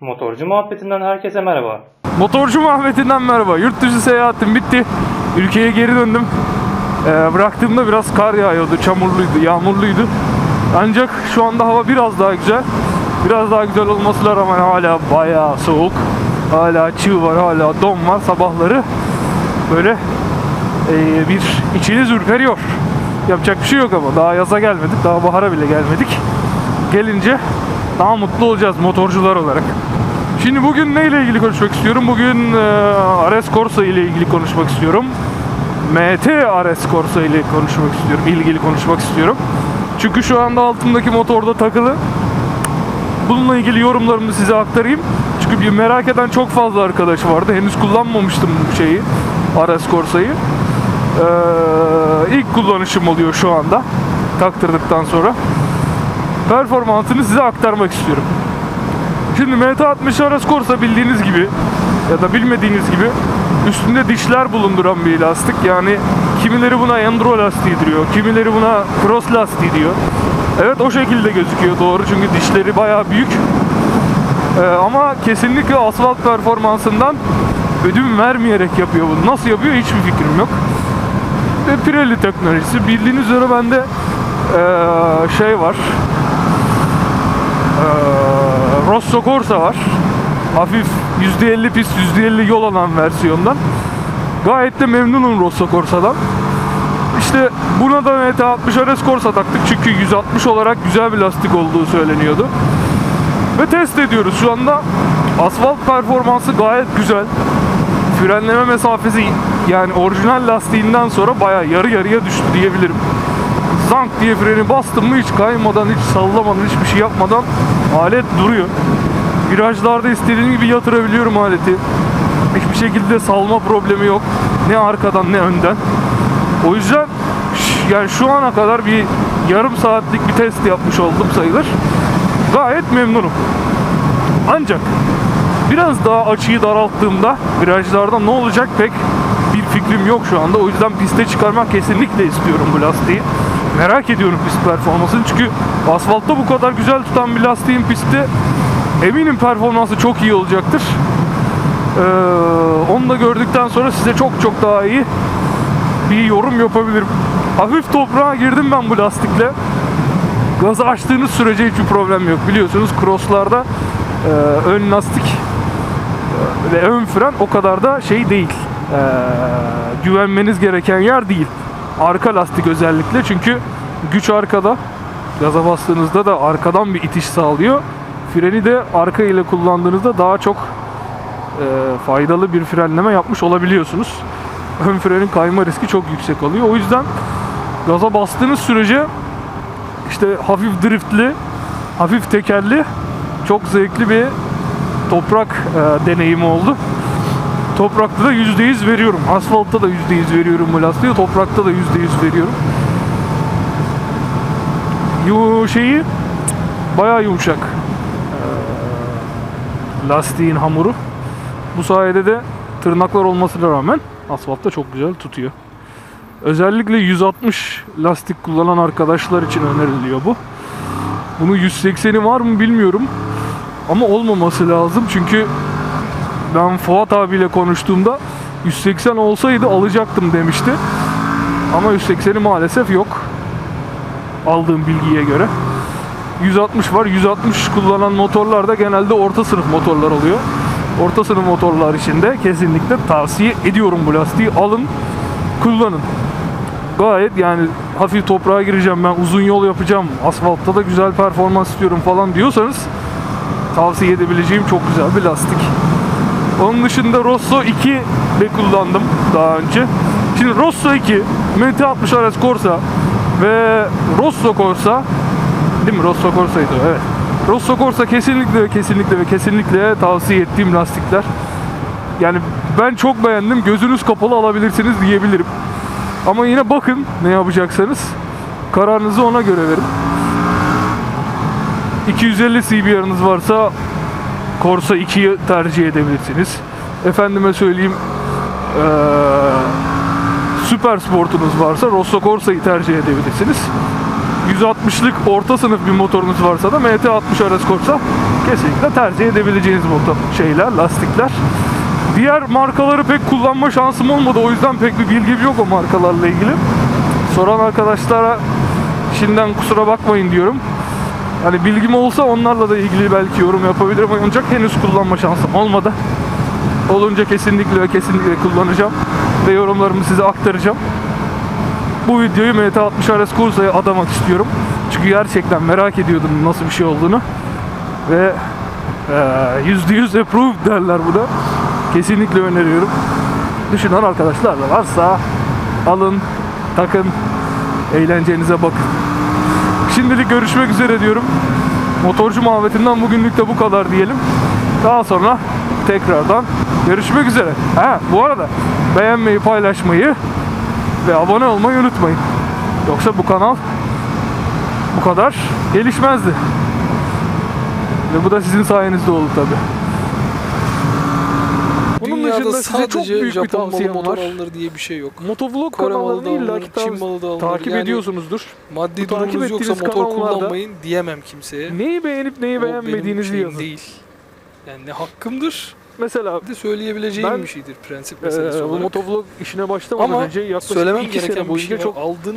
Motorcu muhabbetinden herkese merhaba. Motorcu muhabbetinden merhaba. Yurt dışı seyahatim bitti. Ülkeye geri döndüm. Ee, bıraktığımda biraz kar yağıyordu, çamurluydu, yağmurluydu. Ancak şu anda hava biraz daha güzel. Biraz daha güzel olmasına rağmen hala bayağı soğuk. Hala çığ var, hala don var. Sabahları böyle ee, bir içiniz ürperiyor. Yapacak bir şey yok ama daha yaza gelmedik, daha bahara bile gelmedik. Gelince daha mutlu olacağız motorcular olarak. Şimdi bugün neyle ilgili konuşmak istiyorum? Bugün e, RS Corsa ile ilgili konuşmak istiyorum. MT RS Corsa ile konuşmak istiyorum, ilgili konuşmak istiyorum. Çünkü şu anda altımdaki motorda takılı. Bununla ilgili yorumlarımı size aktarayım. Çünkü bir merak eden çok fazla arkadaş vardı. Henüz kullanmamıştım bu şeyi, RS Corsa'yı. Ee, ilk kullanışım oluyor şu anda. Taktırdıktan sonra. Performansını size aktarmak istiyorum. Şimdi MT60 RS Corsa bildiğiniz gibi ya da bilmediğiniz gibi üstünde dişler bulunduran bir lastik. Yani kimileri buna enduro lastiği diyor, kimileri buna cross lastiği diyor. Evet o şekilde gözüküyor doğru çünkü dişleri bayağı büyük. Ee, ama kesinlikle asfalt performansından ödün vermeyerek yapıyor bunu. Nasıl yapıyor hiçbir fikrim yok. Ve Pirelli teknolojisi. Bildiğiniz üzere bende ee, şey var. Ee, Rosso Corsa var. Hafif %50 pist %50 yol alan versiyondan. Gayet de memnunum Rosso Corsa'dan. İşte buna da MT60 RS Corsa taktık çünkü 160 olarak güzel bir lastik olduğu söyleniyordu. Ve test ediyoruz şu anda. Asfalt performansı gayet güzel. Frenleme mesafesi yani orijinal lastiğinden sonra baya yarı yarıya düştü diyebilirim. Zank diye freni bastım mı hiç kaymadan, hiç sallamadan, hiçbir şey yapmadan alet duruyor. Virajlarda istediğim gibi yatırabiliyorum aleti. Hiçbir şekilde salma problemi yok. Ne arkadan ne önden. O yüzden yani şu ana kadar bir yarım saatlik bir test yapmış oldum sayılır. Gayet memnunum. Ancak biraz daha açıyı daralttığımda virajlarda ne olacak pek bir fikrim yok şu anda. O yüzden piste çıkarmak kesinlikle istiyorum bu lastiği. Merak ediyorum pist performansını çünkü asfaltta bu kadar güzel tutan bir lastiğin pistte eminim performansı çok iyi olacaktır. Ee, onu da gördükten sonra size çok çok daha iyi bir yorum yapabilirim. Hafif toprağa girdim ben bu lastikle. Gazı açtığınız sürece hiçbir problem yok. Biliyorsunuz crosslarda e, ön lastik e, ve ön fren o kadar da şey değil. E, güvenmeniz gereken yer değil. Arka lastik özellikle çünkü güç arkada. Gaza bastığınızda da arkadan bir itiş sağlıyor. Freni de arka ile kullandığınızda daha çok e, faydalı bir frenleme yapmış olabiliyorsunuz. Ön frenin kayma riski çok yüksek oluyor. O yüzden gaza bastığınız sürece işte hafif driftli, hafif tekerli, çok zevkli bir toprak e, deneyimi oldu. Toprakta da %100 veriyorum. Asfaltta da %100 veriyorum bu lastiği. Toprakta da %100 veriyorum. Yu şeyi bayağı yumuşak. Ee, lastiğin hamuru. Bu sayede de tırnaklar olmasına rağmen asfaltta çok güzel tutuyor. Özellikle 160 lastik kullanan arkadaşlar için öneriliyor bu. Bunu 180'i var mı bilmiyorum. Ama olmaması lazım çünkü ben Fuat abiyle konuştuğumda 180 olsaydı alacaktım demişti. Ama 180'i maalesef yok. Aldığım bilgiye göre. 160 var. 160 kullanan motorlar da genelde orta sınıf motorlar oluyor. Orta sınıf motorlar için de kesinlikle tavsiye ediyorum bu lastiği. Alın, kullanın. Gayet yani hafif toprağa gireceğim ben uzun yol yapacağım. Asfaltta da güzel performans istiyorum falan diyorsanız tavsiye edebileceğim çok güzel bir lastik. Onun dışında Rosso 2 de kullandım daha önce. Şimdi Rosso 2, MT60 RS Corsa ve Rosso Corsa değil mi? Rosso Corsa'ydı evet. Rosso Corsa kesinlikle kesinlikle ve kesinlikle tavsiye ettiğim lastikler. Yani ben çok beğendim. Gözünüz kapalı alabilirsiniz diyebilirim. Ama yine bakın ne yapacaksanız. Kararınızı ona göre verin. 250 CBR'ınız varsa Corsa 2'yi tercih edebilirsiniz. Efendime söyleyeyim eee süper sportunuz varsa Rosso Corsa'yı tercih edebilirsiniz. 160'lık orta sınıf bir motorunuz varsa da MT60 RS Corsa kesinlikle tercih edebileceğiniz motor şeyler, lastikler. Diğer markaları pek kullanma şansım olmadı. O yüzden pek bir bilgim yok o markalarla ilgili. Soran arkadaşlara şimdiden kusura bakmayın diyorum. Hani bilgim olsa onlarla da ilgili belki yorum yapabilirim ancak henüz kullanma şansım olmadı. Olunca kesinlikle ve kesinlikle kullanacağım ve yorumlarımı size aktaracağım. Bu videoyu MT60 RS Corsa'ya adamak istiyorum. Çünkü gerçekten merak ediyordum nasıl bir şey olduğunu. Ve eee, %100 approved derler buna. Kesinlikle öneriyorum. Düşünen arkadaşlar da varsa alın, takın, eğlencenize bakın. Şimdilik görüşmek üzere diyorum. Motorcu muhabbetinden bugünlük de bu kadar diyelim. Daha sonra tekrardan görüşmek üzere. Ha bu arada beğenmeyi, paylaşmayı ve abone olmayı unutmayın. Yoksa bu kanal bu kadar gelişmezdi. Ve bu da sizin sayenizde oldu tabi. Dışında size çok büyük bir Japon malı tavsiyem motor var. alınır diye bir şey yok. Motovlog Kore malı kanallarını da illa alınır, ki Çin malı da alınır. takip Yani ediyorsunuzdur. Maddi Bu takip durumunuz yoksa ettiğiniz motor kanallarda- kullanmayın diyemem kimseye. Neyi beğenip neyi O benim beğenmediğinizi şeyim yazın. değil. Yani ne hakkımdır Mesela bir de söyleyebileceğim Ben, bir şeydir prensip Ee, meselesi bu olarak. motovlog işine başlamadan Ama önce yaklaşık Söylemem iki sene gereken bir boyunca şey var. çok Aldığınız